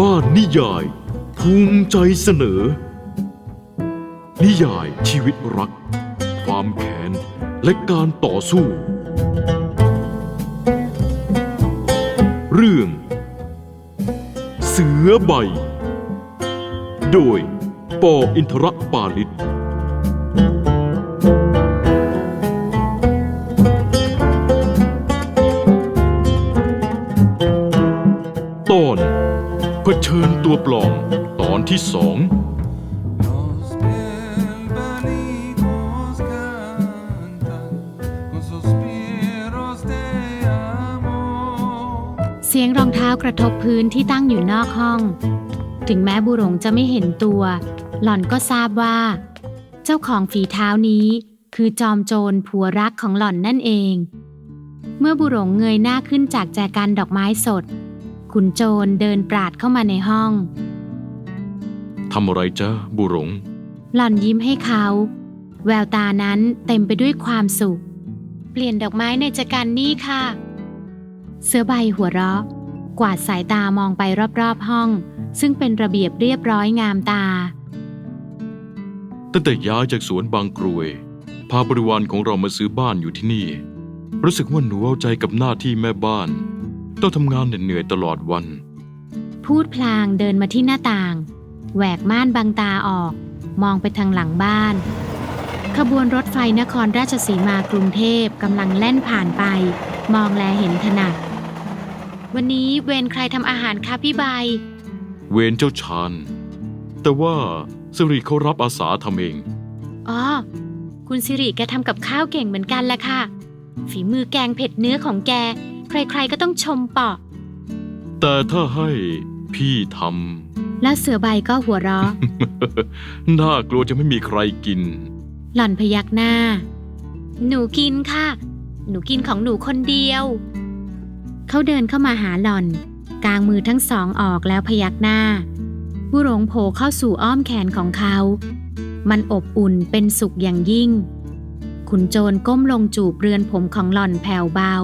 บ้านนิยาย ภูมิใจเสนอ นิยายชีวิตรัก ความแค้นและการต่อสู้ เรื่อง เสือใบ โดยปออินทรปาลิต ที่สองเสียงรองเท้ากระทบพื้นที่ตั้งอยู่นอกห้อง ถึงแม้บุหรงจะไม่เห็นตัว หล่อนก็ทราบว่า เจ้าของฝีเท้านี้ คือจอมโจรผัวรักของหล่อนนั่นเอง เมื่อบุหรงเงยหน้าขึ้นจากแจกันดอกไม้สด ขุนโจรเดินปราดเข้ามาในห้อง ทำอะไรจ๊ะบุหรงหล่อนยิ้มให้เขา แววตานั้นเต็มไปด้วยความสุข เปลี่ยนดอกไม้ในแจกันนี่ค่ะ เสื้อใบหัวเราะ กวาดสายตามองไปรอบๆห้อง ซึ่งเป็นระเบียบเรียบร้อยงามตา ตั้งแต่ย้ายจากสวนบางกรวย พาบริวารของเรามาซื้อบ้านอยู่ที่นี่ รู้สึกว่าหนูเอาใจกับหน้าที่แม่บ้าน ต้องทำงานเหนื่อยๆตลอดวัน พูดพลางเดินมาที่หน้าต่าง แหวกม่านบังตาออก มองไปทางหลังบ้าน ขบวนรถไฟนครราชสีมากรุงเทพกำลังแล่นผ่านไป มองแลเห็นถนัดวันนี้เวรใครทำอาหารคะพี่ใบ เวรเจ้าชานแต่ว่าสิริเขารับอาสาทำเอง อ๋อ คุณสิริแกทำกับข้าวเก่งเหมือนกันละค่ะ ฝีมือแกงเผ็ดเนื้อของแก ใครๆก็ต้องชมเปาะแต่ถ้าให้พี่ท แล้วเสือใบก็หัวเราะำน่ากลัวจะไม่มีใครกิน หล่อนพยักหน้า หนูกินค่ะ หนูกินของหนูคนเดียว เขาเดินเข้ามาหาหล่อน กางมือทั้งสองออกแล้วพยักหน้าบุหรงโผล่เข้าสู่อ้อมแขนของเขา มันอบอุ่นเป็นสุขอย่างยิ่ง ขุนโจรก้มลงจูบเรือนผมของหล่อนแผ่วเบา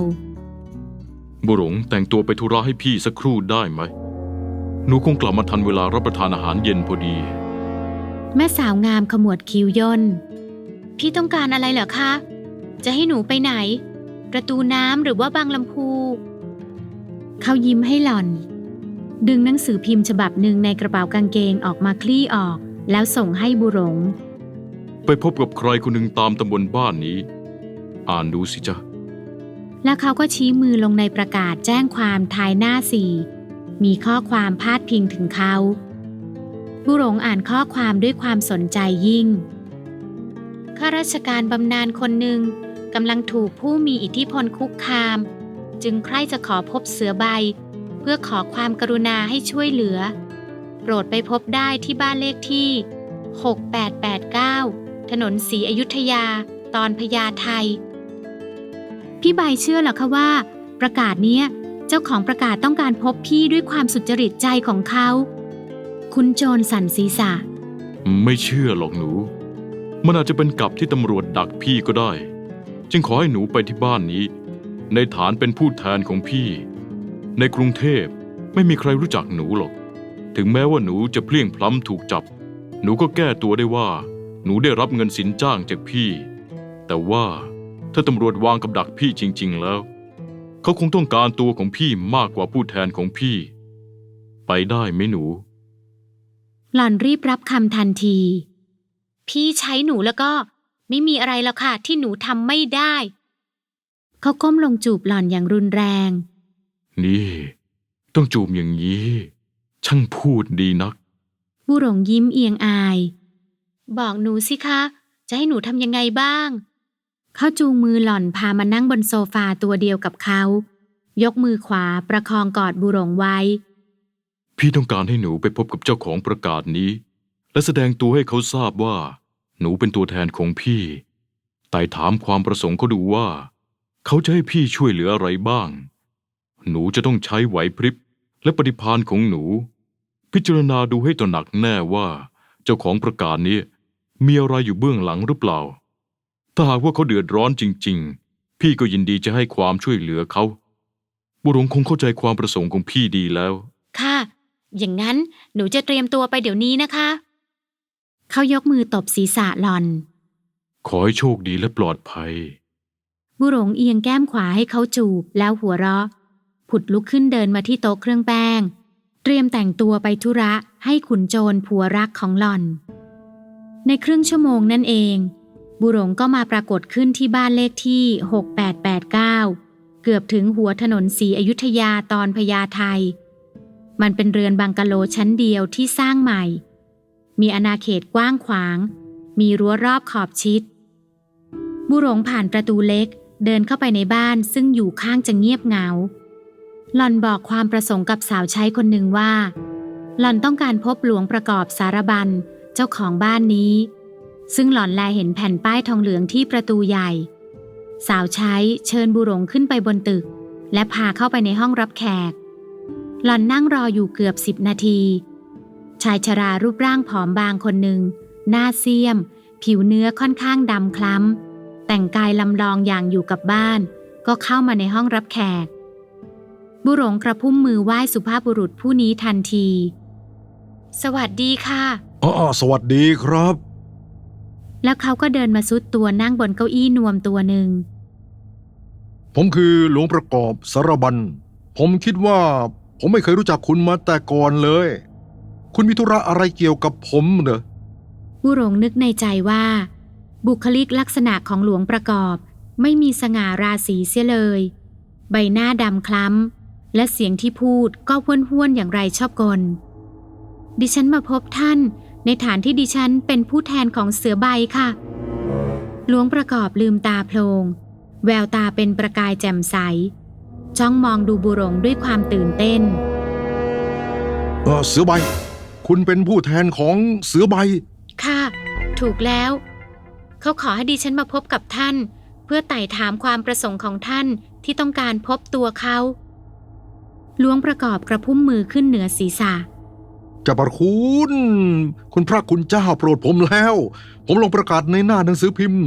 บุหรงแต่งตัวไปธุระให้พี่สักครู่ได้ไหม หนูคงกลับมาทันเวลารับประทานอาหารเย็นพอดี แม่สาวงามขมวดคิ้วย่น พี่ต้องการอะไรเหรอคะ จะให้หนูไปไหน ประตูน้ำหรือว่าบางลำพู เขายิ้มให้หล่อน ดึงหนังสือพิมพ์ฉบับหนึ่งในกระเป๋ากางเกงออกมาคลี่ออก แล้วส่งให้บุหรง ไปพบกับใครคนหนึ่งตามตำบลบ้านนี้ อ่านดูสิจ๊ะแล้วเขาก็ชี้มือลงในประกาศแจ้งความทายหน้าสี่ มีข้อความพาดพิงถึงเขาบุหรงอ่านข้อความด้วยความสนใจยิ่ง ข้าราชการบำนาญคนหนึ่งกำลังถูกผู้มีอิทธิพลคุกคาม จึงใคร่จะขอพบเสือใบ เพื่อขอความกรุณาให้ช่วยเหลือ โปรดไปพบได้ที่บ้านเลขที่ 6889 ถนนศรีอยุธยา ตอนพญาไทพี่ใบเชื่อหรอคะว่า ประกาศเนี้ย เจ้าของประกาศต้องการพบพี่ด้วยความสุจริตใจของเขา คุณโจรสั่นศีรษะ ไม่เชื่อหรอกหนู มันอาจจะเป็นกับที่ตำรวจดักพี่ก็ได้ จึงขอให้หนูไปที่บ้านนี้ ในฐานเป็นผู้แทนของพี่ ในกรุงเทพไม่มีใครรู้จักหนูหรอก ถึงแม้ว่าหนูจะเพลียงพล้ำถูกจับ หนูก็แก้ตัวได้ว่า หนูได้รับเงินสินจ้างจากพี่ แต่ว่าถ้าตำรวจวางกับดักพี่จริง ๆ แล้ว เขาคงต้องการตัวของพี่มากกว่าผู้แทนของพี่ ไปได้ไหมหนู หล่อนรีบรับคำทันที พี่ใช้หนูแล้วก็ ไม่มีอะไรแล้วค่ะ ที่หนูทำไม่ได้ เขาก้มลงจูบหล่อนอย่างรุนแรง นี่ ต้องจูบอย่างนี้ ช่างพูดดีนักบุหรงยิ้มเอียงอาย บอกหนูสิคะ จะให้หนูทำยังไงบ้าง เขาจูงมือหล่อนพามานั่งบนโซฟาตัวเดียวกับเขา ยกมือขวาประคองกอดบุหรงไว้ พี่ต้องการให้หนูไปพบกับเจ้าของประกาศนี้ และแสดงตัวให้เขาทราบว่า หนูเป็นตัวแทนของพี่ไต่ถามความประสงค์เขาดูว่า เขาจะให้พี่ช่วยเหลืออะไรบ้าง หนูจะต้องใช้ไหวพริบและปฏิภาณของหนู พิจารณาดูให้ตระหนักแน่ว่า เจ้าของประกาศนี้ มีอะไรอยู่เบื้องหลังหรือเปล่า ถ้าหากว่าเขาเดือดร้อนจริง ๆ พี่ก็ยินดีจะให้ความช่วยเหลือเขาบุหรงคงเข้าใจความประสงค์ของพี่ดีแล้ว ค่ะ อย่างนั้นหนูจะเตรียมตัวไปเดี๋ยวนี้นะคะ เขายกมือตบศีรษะหลอน ขอให้โชคดีและปลอดภัย บุหลงเอียงแก้มขวาให้เขาจูบแล้วหัวเราะ ผุดลุกขึ้นเดินมาที่โต๊ะเครื่องแป้ง เตรียมแต่งตัวไปธุระให้ขุนโจรผัวรักของหล่อน ในครึ่งชั่วโมงนั่นเอง บุหลงก็มาปรากฏขึ้นที่บ้านเลขที่ 6889 เกือบถึงหัวถนนสีอยุธยาตอนพญาไทมันเป็นเรือนบังกะโลชั้นเดียวที่สร้างใหม่ มีอาณาเขตกว้างขวาง มีรั้วรอบขอบชิด บุหลงผ่านประตูเล็กเดินเข้าไปในบ้านซึ่งอยู่ข้างจะเงียบเหงา หล่อนบอกความประสงค์กับสาวใช้คนหนึ่งว่า หล่อนต้องการพบหลวงประกอบสารบันเจ้าของบ้านนี้ ซึ่งหล่อนแลเห็นแผ่นป้ายทองเหลืองที่ประตูใหญ่ สาวใช้เชิญบุหลงขึ้นไปบนตึก และพาเข้าไปในห้องรับแขก หล่อนนั่งรออยู่เกือบสิบนาที ชายชรารูปร่างผอมบางคนหนึ่ง หน้าเสียม ผิวเนื้อค่อนข้างดำคล้ำ แต่งกายลำลองอย่างอยู่กับบ้าน ก็เข้ามาในห้องรับแขก บุหลงกระพุ่มมือไหว้สุภาพบุรุษผู้นี้ทันที สวัสดีค่ะ อ๋อ สวัสดีครับ แล้วเขาก็เดินมาซุดตัวนั่งบนเก้าอี้นวมตัวหนึ่ง ผมคือหลวงประกอบสารบัน ผมคิดว่าผมไม่เคยรู้จักคุณมาแต่ก่อนเลย คุณมีธุระอะไรเกี่ยวกับผมเหรอบุหลงนึกในใจว่า บุคลิกลักษณะของหลวงประกอบ ไม่มีสง่าราศีเสียเลย ใบหน้าดำคล้ำ และเสียงที่พูดก็ห้วนห้วนๆอย่างไรชอบกลดิฉันมาพบท่าน ในฐานที่ดิฉันเป็นผู้แทนของเสือใบค่ะ หลวงประกอบลืมตาโพลง แววตาเป็นประกายแจ่มใส จ้องมองดูบุหลงด้วยความตื่นเต้น เออเสือใบ คุณเป็นผู้แทนของเสือใบ ค่ะ ถูกแล้ว เขาขอให้ดิฉันมาพบกับท่าน เพื่อไต่ถามความประสงค์ของท่านที่ต้องการพบตัวเขาหลวงประกอบกระพุ่มมือขึ้นเหนือศีรษะ จะประคุณ คุณพระคุณเจ้าโปรดผมแล้ว ผมลงประกาศในหน้าหนังสือพิมพ์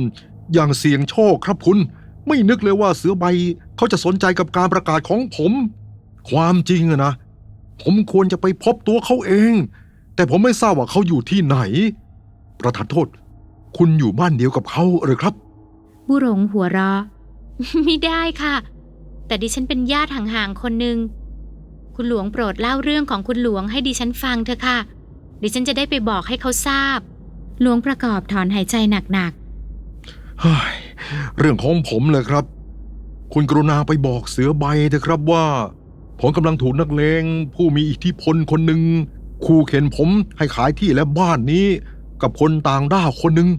อย่างเสี่ยงโชคครับคุณ ไม่นึกเลยว่าเสือใบเขาจะสนใจกับการประกาศของผม ความจริงอะนะ ผมควรจะไปพบตัวเขาเอง แต่ผมไม่ทราบว่าเขาอยู่ที่ไหน ประธานโทษ คุณอยู่บ้านเดียวกับเขาหรือครับบุหลงหัวเราะไม่ได้ค่ะ แต่ดิฉันเป็นญาติห่างๆคนหนึ่ง คุณหลวงโปรดเล่าเรื่องของคุณหลวงให้ดิฉันฟังเถอะค่ะ ดิฉันจะได้ไปบอกให้เขาทราบ หลวงประกอบถอนหายใจหนักเฮ้ยเรื่องของผมเลยครับ คุณกรุณาไปบอกเสือใบเถอะครับว่า ผมกำลังถูกนักเลงผู้มีอิทธิพลคนหนึ่งขู่เข็นผมให้ขายที่และบ้านนี้ กับคนต่างด้าวคนหนึ่ง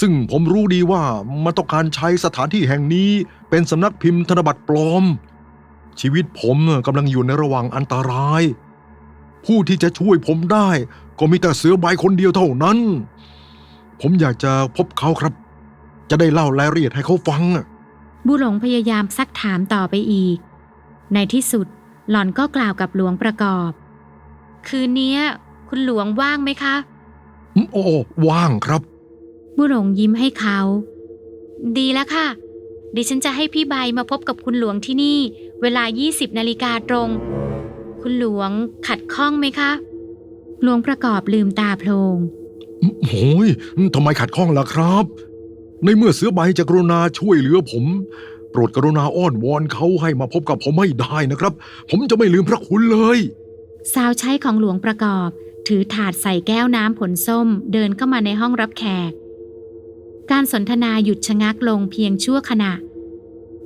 ซึ่งผมรู้ดีว่ามันต้องการใช้สถานที่แห่งนี้เป็นสำนักพิมพ์ธนบัตรปลอม ชีวิตผมกำลังอยู่ในระหว่างอันตราย ผู้ที่จะช่วยผมได้ ก็มีแต่เสือใบคนเดียวเท่านั้น ผมอยากจะพบเขาครับ จะได้เล่ารายละเอียดให้เขาฟังอะๆบุหลงพยายามซักถามต่อไปอีก ในที่สุดหล่อนก็กล่าวกับหลวงประกอบ คืนเนี้ยคุณหลวงว่างไหมคะอืมโอ้ว่างครับ บุหลงยิ้มให้เขา ดีแล้วค่ะ ดิฉันจะให้พี่ใบมาพบกับคุณหลวงที่นี่ เวลา 20 นาฬิกาตรง คุณหลวงขัดข้องไหมคะ หลวงประกอบลืมตาโพลงโอ้ยทำไมขัดข้องล่ะครับ ในเมื่อเสือใบจะกรุณาช่วยเหลือผม โปรดกรุณาอ้อนวอนเขาให้มาพบกับผมไม่ได้นะครับ ผมจะไม่ลืมพระคุณเลย สาวใช้ของหลวงประกอบ ถือถาดใส่แก้วน้ำผลส้ม เดินเข้ามาในห้องรับแขก การสนทนาหยุดชะงักลงเพียงชั่วขณะ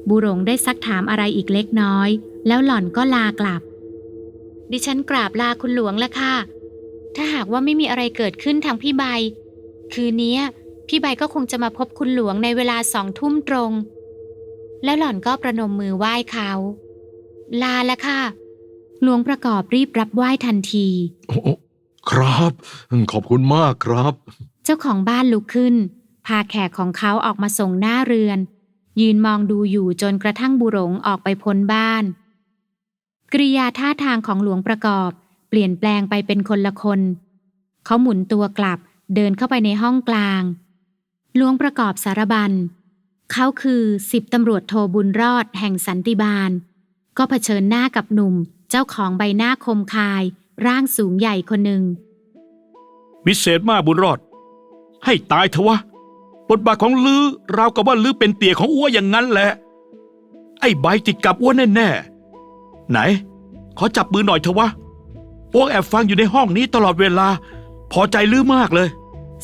บุหลงได้ซักถามอะไรอีกเล็กน้อย แล้วหล่อนก็ลากลับ ดิฉันกราบลาคุณหลวงแล้วค่ะ ถ้าหากว่าไม่มีอะไรเกิดขึ้นทางพี่ใบ คืนนี้พี่ใบก็คงจะมาพบคุณหลวงในเวลาสองทุ่มตรง แล้วหล่อนก็ประนมมือไหว้เขา ลาแล้วค่ะ หลวงประกอบรีบรับไหว้ทันทีโอ้ครับ ขอบคุณมากครับ เจ้าของบ้านลุกขึ้น พาแขกของเขาออกมาส่งหน้าเรือน ยืนมองดูอยู่จนกระทั่งบุหลงออกไปพ้นบ้าน กริยาท่าทางของหลวงประกอบ เปลี่ยนแปลงไปเป็นคนละคน เขาหมุนตัวกลับเดินเข้าไปในห้องกลาง หลวงประกอบสารบันเขาคือสิบตำรวจโทบุญรอดแห่งสันติบาล ก็เผชิญหน้ากับหนุ่ม เจ้าของใบหน้าคมคาย ร่างสูงใหญ่คนหนึ่ง วิเศษมากบุญรอด ให้ตายเถอะวะ บทบาทของลือราวกับว่าลือเป็นเตี่ยของอ้วอย่างนั้นแหละ ไอ้ใบติดกับอ้วนแน่ๆไหน ขอจับมือหน่อยเถอะวะอ้วแอบฟังอยู่ในห้องนี้ตลอดเวลา พอใจลือมากเลย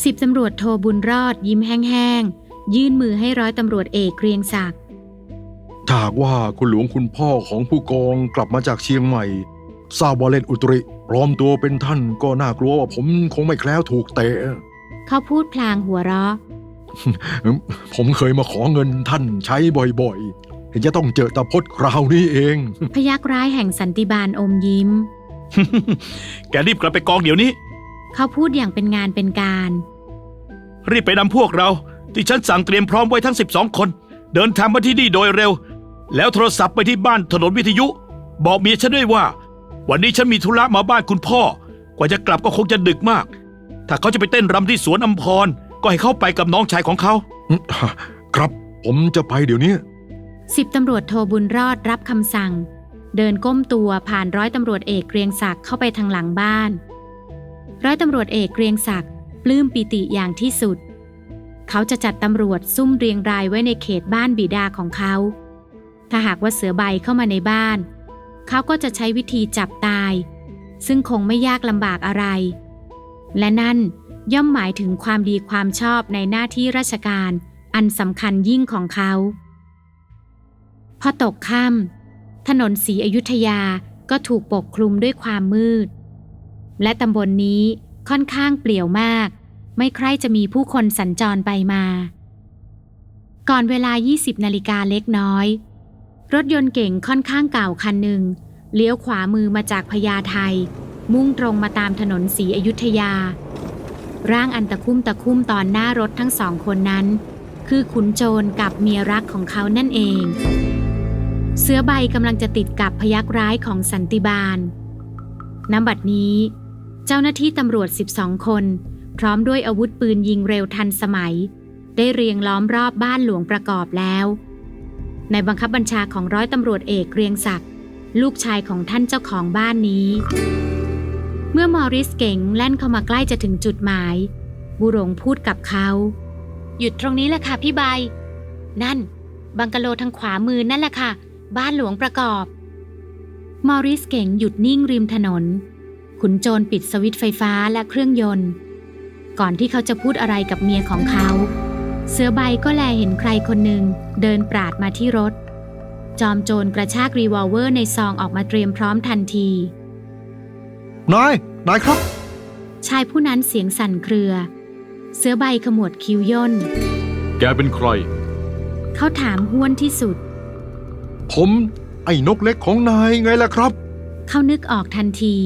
สิบตำรวจโทบุญรอดยิ้มแห้งๆ ยื่นมือให้ร้อยตำรวจเอกเกรียงศักดิ์ถ้าหากว่าคุณหลวงคุณพ่อของผู้กองกลับมาจากเชียงใหม่ทราบว่าเล่นอุตริปลอมตัวเป็นท่านก็น่ากลัวว่าผมคงไม่แคล้วถูกเตะ เขาพูดพลางหัวเราะ ผมเคยมาขอเงินท่านใช้บ่อยๆ เห็นจะต้องเจอตาพดคราวนี้เอง พยักร้ายแห่งสันติบาลอมยิ้ม แกรีบกลับไปกองเดี๋ยวนี้ เขาพูดอย่างเป็นงานเป็นการ รีบไปนำพวกเรา ที่ฉันสั่งเตรียมพร้อมไว้ทั้ง 12 คน เดินทางมาที่นี่โดยเร็ว แล้วโทรศัพท์ไปที่บ้านถนนวิทยุ บอกเมียฉันด้วยว่า วันนี้ฉันมีธุระมาบ้านคุณพ่อ กว่าจะกลับก็คงจะดึกมาก ถ้าเขาจะไปเต้นรำที่สวนอัมพร ก็ให้เขาไปกับน้องชายของเขา ครับ ผมจะไปเดี๋ยวนี้ สิบตำรวจโทบุญรอดรับคำสั่ง เดินก้มตัวผ่านร้อยตำรวจเอกเกรียงศักดิ์เข้าไปทางหลังบ้าน ร้อยตำรวจเอกเกรียงศักดิ์ปลื้มปิติอย่างที่สุด เขาจะจัดตำรวจซุ่มเรียงรายไว้ในเขตบ้านบิดาของเขา ถ้าหากว่าเสือใบเข้ามาในบ้าน เขาก็จะใช้วิธีจับตาย ซึ่งคงไม่ยากลำบากอะไร และนั่น ย่อมหมายถึงความดีความชอบในหน้าที่ราชการ อันสำคัญยิ่งของเขา พอตกค่ำถนนสีอยุธยาก็ถูกปกคลุมด้วยความมืด และตำบลนนี้ค่อนข้างเปลี่ยวมาก ไม่ใครจะมีผู้คนสัญจรไปมา ก่อนเวลา 20 นาฬิกาเล็กน้อย รถยนต์เก่งค่อนข้างเก่าคันหนึ่งเลี้ยวขวามือมาจากพญาไทมุ่งตรงมาตามถนนสีอยุธยา ร่างอันตะคุ่มตะคุ่มตอนหน้ารถทั้งสองคนนั้น คือขุนโจรกับเมียรักของเขานั่นเอง เสือใบกำลังจะติดกับพยักร้ายของสันติบาลน้ำบัดนี้ เจ้าหน้าที่ตำรวจ 12 คน พร้อมด้วยอาวุธปืนยิงเร็วทันสมัย ได้เรียงล้อมรอบบ้านหลวงประกอบแล้ว ในบังคับบัญชาของร้อยตำรวจเอกเกรียงศักดิ์ลูกชายของท่านเจ้าของบ้านนี้ เมื่อมอริสเก๋งแล่นเข้ามาใกล้จะถึงจุดหมาย บุรงพูดกับเขา หยุดตรงนี้แหละค่ะพี่ใบ นั่น บังกะโลทางขวามือนั่นแหละค่ะ บ้านหลวงประกอบ มอริสเก๋งหยุดนิ่งริมถนน ขุนโจรปิดสวิตช์ไฟฟ้าและเครื่องยนต์ ก่อนที่เขาจะพูดอะไรกับเมียของเขา เสือใบก็แลเห็นใครคนหนึ่งเดินปราดมาที่รถ จอมโจรกระชากรีวอลเวอร์ในซองออกมาเตรียมพร้อมทันที นาย นายครับ ชายผู้นั้นเสียงสั่นเครือ เสือใบขมวดคิ้วย่น แกเป็นใคร เขาถามห้วนที่สุด ผมไอ้นกเล็กของนายไงล่ะครับ เขานึกออกทันที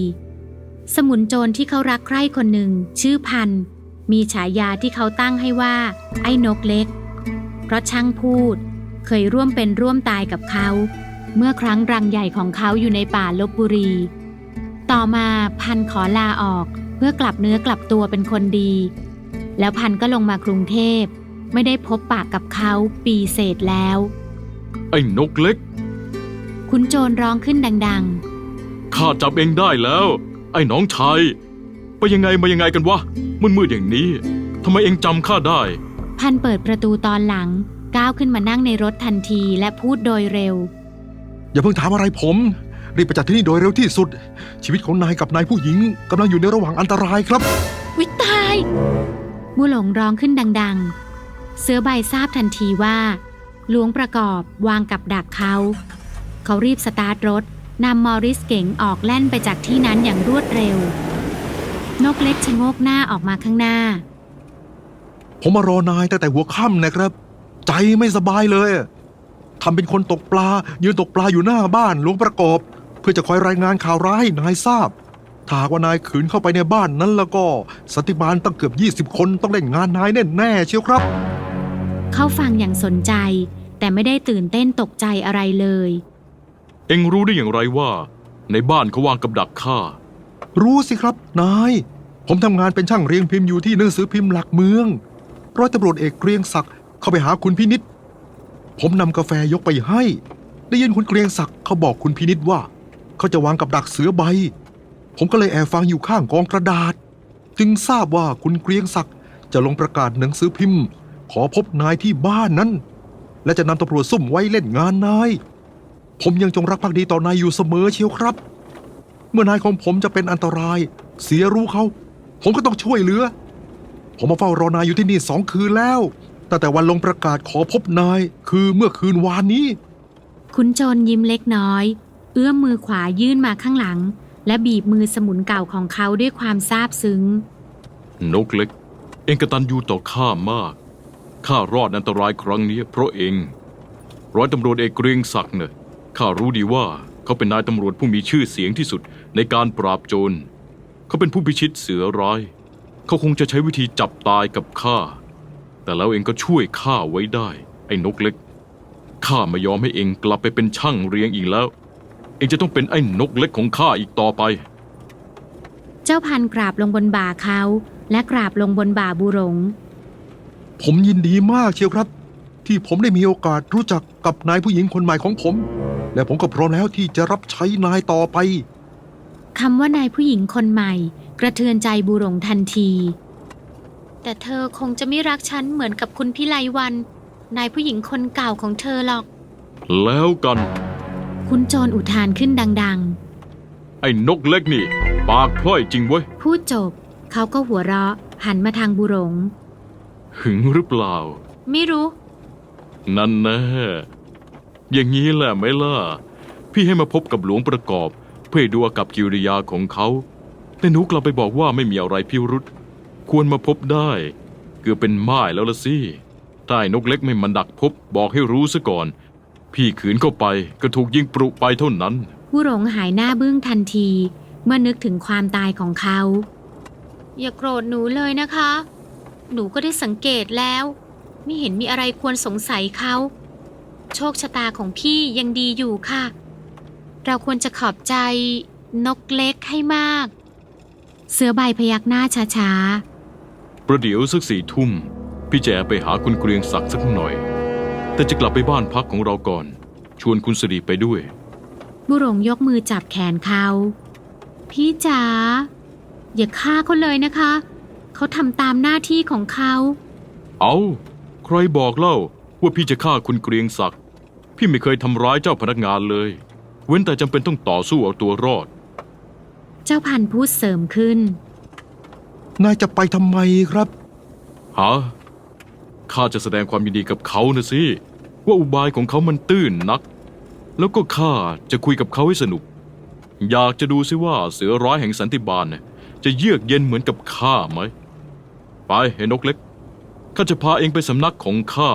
สมุนโจรที่เขารักใคร่คนหนึ่ง ชื่อพันธุ์มีฉายาที่เขาตั้งให้ว่า ไอ้นกเล็ก เพราะช่างพูด เคยร่วมเป็นร่วมตายกับเขา เมื่อครั้งรังใหญ่ของเขาอยู่ในป่าลบบุรี ต่อมาพันธุ์ขอลาออกเพื่อกลับเนื้อกลับตัวเป็นคนดี แล้วพันธุ์ก็ลงมากรุงเทพ ไม่ได้พบปากกับเขาปีเศษแล้ว ไอ้นกเล็ก คุณโจรร้องขึ้นดัง ๆ ข้าจับเองได้แล้ว ไอ้น้องชายไปยังไงมายังไงกันวะมืดๆอย่างนี้ทำไมเองจำข้าได้ พันเปิดประตูตอนหลัง ก้าวขึ้นมานั่งในรถทันทีและพูดโดยเร็ว อย่าเพิ่งถามอะไรผม รีบไปจากที่นี่โดยเร็วที่สุด ชีวิตของนายกับนายผู้หญิงกำลังอยู่ในระหว่างอันตรายครับ วิตายมูหลงร้องขึ้นดังๆ เสือใบทราบทันทีว่า หลวงประกอบวางกับดักเขา เขารีบสตาร์ทรถนำมอริสเก๋งออกแล่นไปจากที่นั้นอย่างรวดเร็ว นกเล็กชะโงกหน้าออกมาข้างหน้า ผมมารอนายตั้งแต่หัวค่ำนะครับ ใจไม่สบายเลยทำเป็นคนตกปลา ยืนตกปลาอยู่หน้าบ้านหลวงประกอบเพื่อจะคอยรายงานข่าวร้ายให้นายทราบ ถ้าหากว่านายขืนเข้าไปในบ้านนั้นแล้วก็สันติบาลตั้งเกือบ 20 คนต้องเล่นงานนายแน่ๆเชียวครับ เขาฟังอย่างสนใจ แต่ไม่ได้ตื่นเต้นตกใจอะไรเลย เองรู้ได้อย่างไรว่า ในบ้านเขาวางกับดักข้า รู้สิครับนาย ผมทำงานเป็นช่างเรียงพิมพ์อยู่ที่หนังสือพิมพ์หลักเมืองร้อยตำรวจเอกเกรียงศักดิ์เข้าไปหาคุณพินิษผมนำกาแฟยกไปให้ ได้ยินคุณเกรียงศักดิ์เขาบอกคุณพินิษว่า เขาจะวางกับดักเสือใบ ผมก็เลยแอบฟังอยู่ข้างกองกระดาษ จึงทราบว่าคุณเกรียงศักดิ์จะลงประกาศหนังสือพิมพ์ ขอพบนายที่บ้านนั้น และจะนำตำรวจซุ่มไว้เล่นงานนาย ผมยังจงรักภักดีต่อนายอยู่เสมอเชียวครับ เมื่อนายของผมจะเป็นอันตราย เสียรู้เขา ผมก็ต้องช่วยเหลือ ผมมาเฝ้ารอนายอยู่ที่นี่สองคืนแล้วตั้งแต่วันลงประกาศขอพบนายคือเมื่อคืนวานนี้ คุณจรยิ้มเล็กน้อย เอื้อมมือขวายื่นมาข้างหลัง และบีบมือสมุนเก่าของเขาด้วยความซาบซึ้ง นกเล็ก เองกตันยูต่อข้ามาก ข้ารอดอันตรายครั้งนี้เพราะเอง ร้อยตำรวจเอกเกรียงศักดิ์เน่ะข้ารู้ดีว่าเขาเป็นนายตำรวจผู้มีชื่อเสียงที่สุดในการปราบโจร เขาเป็นผู้พิชิตเสือร้าย เขาคงจะใช้วิธีจับตายกับข้า แต่แล้วเองก็ช่วยข้าไว้ได้ ไอ้นกเล็ก ข้าไม่ยอมให้เองกลับไปเป็นช่างเรียงอีกแล้ว เองจะต้องเป็นไอ้นกเล็กของข้าอีกต่อไป เจ้าพันกราบลงบนบ่าเขาและกราบลงบนบ่าบุหรง ผมยินดีมากเชียวครับ ที่ผมได้มีโอกาสรู้จักกับนายผู้หญิงคนใหม่ของผม และผมก็พร้อมแล้วที่จะรับใช้นายต่อไป คำว่านายผู้หญิงคนใหม่ กระเทือนใจบุหรงทันที แต่เธอคงจะไม่รักฉันเหมือนกับคุณพิไลวัน นายผู้หญิงคนเก่าของเธอหรอก แล้วกัน คุณโจรอุทานขึ้นดังไอ้นกเล็กนี่ ปากพล่อยจริงเว้ย ๆ พูดจบ เขาก็หัวเราะ หันมาทางบุหรง หึงหรือเปล่า ไม่รู้ นั่นแน่อย่างนี้แหละไหมล่ะ พี่ให้มาพบกับหลวงประกอบ เพื่อให้ดูอากับกิริยาของเขา แต่หนูกลับไปบอกว่าไม่มีอะไรพิรุษควรมาพบได้ เกือบเป็นม่ายแล้วละสิถ้าไอ้นกเล็กไม่มันดักพบบอกให้รู้ซะก่อน พี่ขืนเข้าไปก็ถูกยิงปรุไปเท่านั้นบุหรงหายหน้าบึ้งทันที เมื่อนึกถึงความตายของเขา อย่าโกรธหนูเลยนะคะ หนูก็ได้สังเกตแล้ว ไม่เห็นมีอะไรควรสงสัยเขา โชคชะตาของพี่ยังดีอยู่ค่ะ เราควรจะขอบใจนกเล็กให้มาก เสือใบพยักหน้าช้าประเดี๋ยวสักสี่ทุ่ม พี่แจไปหาคุณเกรียงศักดิ์สักหน่อย แต่จะกลับไปบ้านพักของเราก่อน ชวนคุณสิริไปด้วยๆบุหรงยกมือจับแขนเขา พี่จ๋าอย่าฆ่าเขาเลยนะคะ เขาทำตามหน้าที่ของเขา เอาใครบอกเล่าว่าพี่จะฆ่าคุณเกรียงศักดิ์พี่ไม่เคยทำร้ายเจ้าพนักงานเลย เว้นแต่จำเป็นต้องต่อสู้เอาตัวรอด เจ้าพันธุ์พูดเสริมขึ้น นายจะไปทำไมครับ ฮะ ข้าจะแสดงความยินดีกับเขานะสิ ว่าอุบายของเขามันตื้นนัก แล้วก็ข้าจะคุยกับเขาให้สนุก อยากจะดูซิว่าเสือร้ายแห่งสันติบาลเนี่ยจะเยือกเย็นเหมือนกับข้าไหม ไปเห็นนกเล็ก ข้าจะพาเองไปสำนักของข้า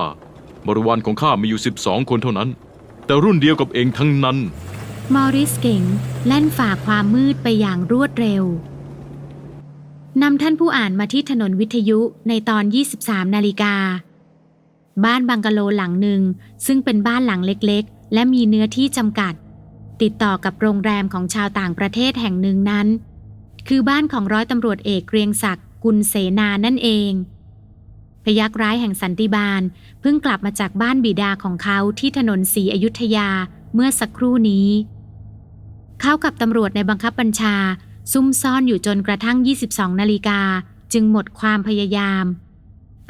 บริวารของข้ามีอยู่ 12 คนเท่านั้น แต่รุ่นเดียวกับเองทั้งนั้น มอริสเก่งแล่นฝ่าความมืดไปอย่างรวดเร็วนำท่านผู้อ่านมาที่ถนนวิทยุในตอน 23 นาฬิกา บ้านบังกะโลหลังหนึ่ง ซึ่งเป็นบ้านหลังเล็กๆ และมีเนื้อที่จำกัด ติดต่อกับโรงแรมของชาวต่างประเทศแห่งหนึ่งนั้น คือบ้านของร้อยตำรวจเอกเกรียงศักดิ์กุลเสนานั่นเอง พยักร้ายแห่งสันติบาลเพิ่งกลับมาจากบ้านบิดาของเขาที่ถนนศรีอยุธยาเมื่อสักครู่นี้ เขากับตำรวจในบังคับบัญชา ซุ่มซ่อนอยู่จนกระทั่ง 22 นาฬิกาจึงหมดความพยายาม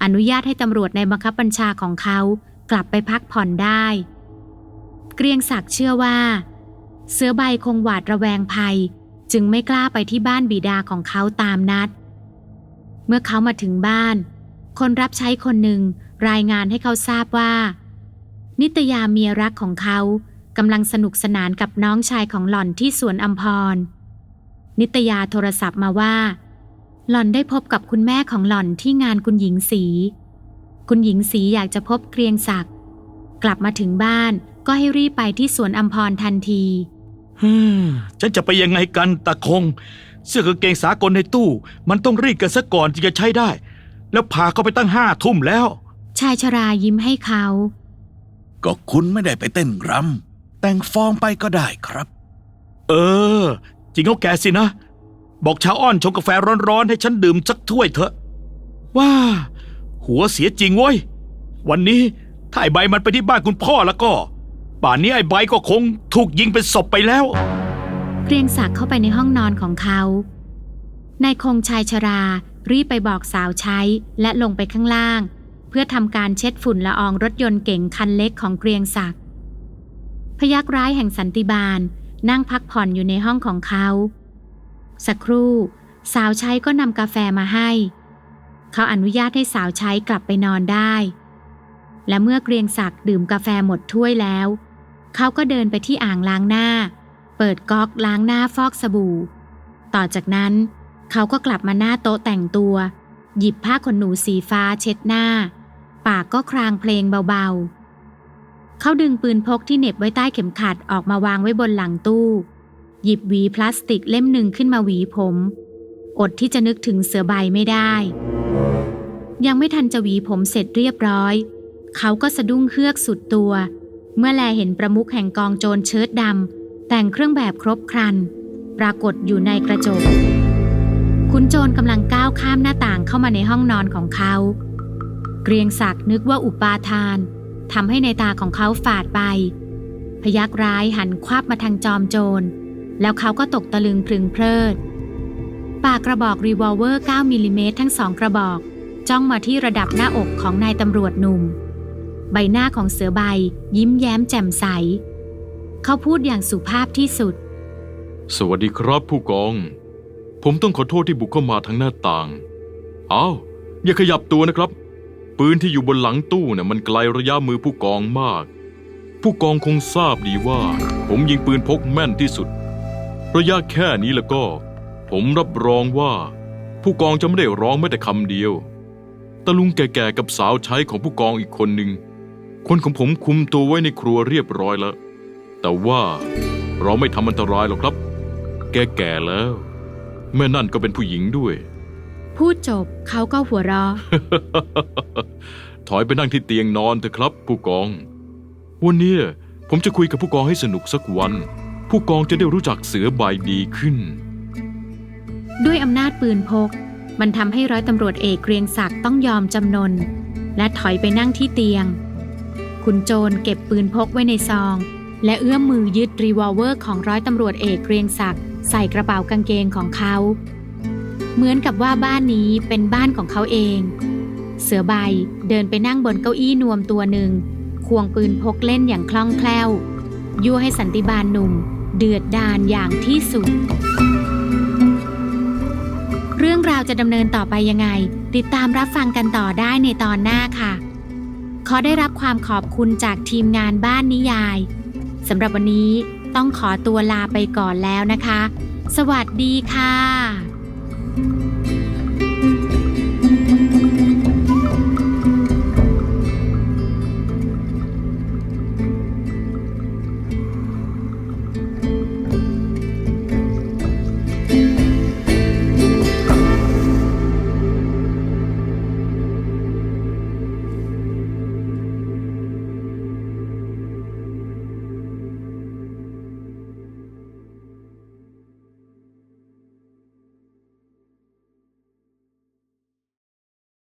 อนุญาตให้ตำรวจในบังคับบัญชาของเขากลับไปพักผ่อนได้ เกรียงศักดิ์เชื่อว่า เสือใบคงหวาดระแวงภัย จึงไม่กล้าไปที่บ้านบิดาของเขาตามนัด เมื่อเขามาถึงบ้าน คนรับใช้คนหนึ่งรายงานให้เขาทราบว่า นิตยาเมียรักของเขากำลังสนุกสนานกับน้องชายของหล่อนที่สวนอัมพร นิตยาโทรศัพท์มาว่า หล่อนได้พบกับคุณแม่ของหล่อนที่งานคุณหญิงสี คุณหญิงสีอยากจะพบเกรียงศักดิ์กลับมาถึงบ้านก็ให้รีบไปที่สวนอัมพรทันทีฮึมฉันจะไปยังไงกันตาคง เสื้อกางเกงสากลในตู้ มันต้องรีดกันซะก่อนจึงจะใช้ได้ แล้วพาเขาไปตั้งห้าทุ่มแล้ว ชายชรายิ้มให้เขา ก็คุณไม่ได้ไปเต้นรำแต่งฟอร์มไปก็ได้ครับ เออ จริงเขาแกสินะ บอกชาวอ้อนชงกาแฟร้อนๆให้ฉันดื่มสักถ้วยเถอะว่าหัวเสียจริงเว้ย วันนี้ถ้าไอ้ใบมันไปที่บ้านคุณพ่อแล้วก็ ป่านนี้ไอ้ใบก็คงถูกยิงเป็นศพไปแล้ว เกรียงศักดิ์เข้าไปในห้องนอนของเขานายคงชายชรา รีบไปบอกสาวใช้และลงไปข้างล่าง เพื่อทำการเช็ดฝุ่นละอองรถยนต์เก๋งคันเล็กของเกรียงศักดิ์พยักร้ายแห่งสันติบาลนั่งพักผ่อนอยู่ในห้องของเขา สักครู่ สาวใช้ก็นำกาแฟมาให้ เขาอนุญาตให้สาวใช้กลับไปนอนได้ และเมื่อเกรียงศักดิ์ดื่มกาแฟหมดถ้วยแล้ว เขาก็เดินไปที่อ่างล้างหน้า เปิดก๊อกล้างหน้าฟอกสบู่ ต่อจากนั้น เขาก็กลับมาหน้าโต๊ะแต่งตัว หยิบผ้าขนหนูสีฟ้าเช็ดหน้า ปากก็ครางเพลงเบาๆ เขาดึงปืนพกที่เหน็บไว้ใต้เข็มขัดออกมาวางไว้บนหลังตู้ หยิบหวีพลาสติกเล่มหนึ่งขึ้นมาหวีผม อดที่จะนึกถึงเสือใบไม่ได้ ยังไม่ทันจะหวีผมเสร็จเรียบร้อย เขาก็สะดุ้งเฮือกสุดตัว เมื่อแลเห็นประมุขแห่งกองโจรเชิ้ตดำแต่งเครื่องแบบครบครัน ปรากฏอยู่ในกระจก คุณโจรกำลังก้าวข้ามหน้าต่างเข้ามาในห้องนอนของเขา เกรียงศักดิ์นึกว่าอุปาทานทำให้ในตาของเขาฝาดไป พยักร้ายหันควับมาทางจอมโจร แล้วเขาก็ตกตะลึงพรึงเพลิด ปากกระบอกรีวอลเวอร์ 9มิลลิเมตรทั้งสองกระบอก จ้องมาที่ระดับหน้าอกของนายตำรวจหนุ่ม ใบหน้าของเสือใบ ยิ้มแย้มแจ่มใส เขาพูดอย่างสุภาพที่สุด สวัสดีครับผู้กอง ผมต้องขอโทษที่บุกเข้ามาทางหน้าต่าง อ้าว อย่าขยับตัวนะครับ ปืนที่อยู่บนหลังตู้เนี่ยมันไกลระยะมือผู้กองมาก ผู้กองคงทราบดีว่า ผมยิงปืนพกแม่นที่สุด ระยะแค่นี้แล้วก็ ผมรับรองว่า ผู้กองจะไม่ได้ร้องแม้แต่คำเดียวตะลุงแก่ๆกับสาวใช้ของผู้กองอีกคนหนึ่งคนของผมคุมตัวไว้ในครัวเรียบร้อยแล้ว แต่ว่าเราไม่ทำอันตรายหรอกครับ แกแก่แล้ว แม่นั่นก็เป็นผู้หญิงด้วย พูดจบเขาก็หัวเราะถอยไปนั่งที่เตียงนอนเถอะครับ ผู้กอง วันเนี้ยผมจะคุยกับผู้กองให้สนุกสักวัน ผู้กองจะได้รู้จักเสือใบดีขึ้น ด้วยอำนาจปืนพก มันทำให้ร้อยตำรวจเอกเกรียงศักดิ์ต้องยอมจำนน และถอยไปนั่งที่เตียง คุณโจรเก็บปืนพกไว้ในซอง และเอื้อมมือยึดรีวอลเวอร์ของร้อยตำรวจเอกเกรียงศักดิ์ใส่กระเป๋ากางเกงของเขา เหมือนกับว่าบ้านนี้เป็นบ้านของเขาเอง เสือใบเดินไปนั่งบนเก้าอี้นวมตัวหนึ่งควงปืนพกเล่นอย่างคล่องแคล่วยั่วให้สันติบาลหนุ่ม เดือดดาลอย่างที่สุด เรื่องราวจะดำเนินต่อไปยังไง ติดตามรับฟังกันต่อได้ในตอนหน้าค่ะ ขอได้รับความขอบคุณจากทีมงานบ้านนิยายสำหรับวันนี้ต้องขอตัวลาไปก่อนแล้วนะคะ สวัสดีค่ะ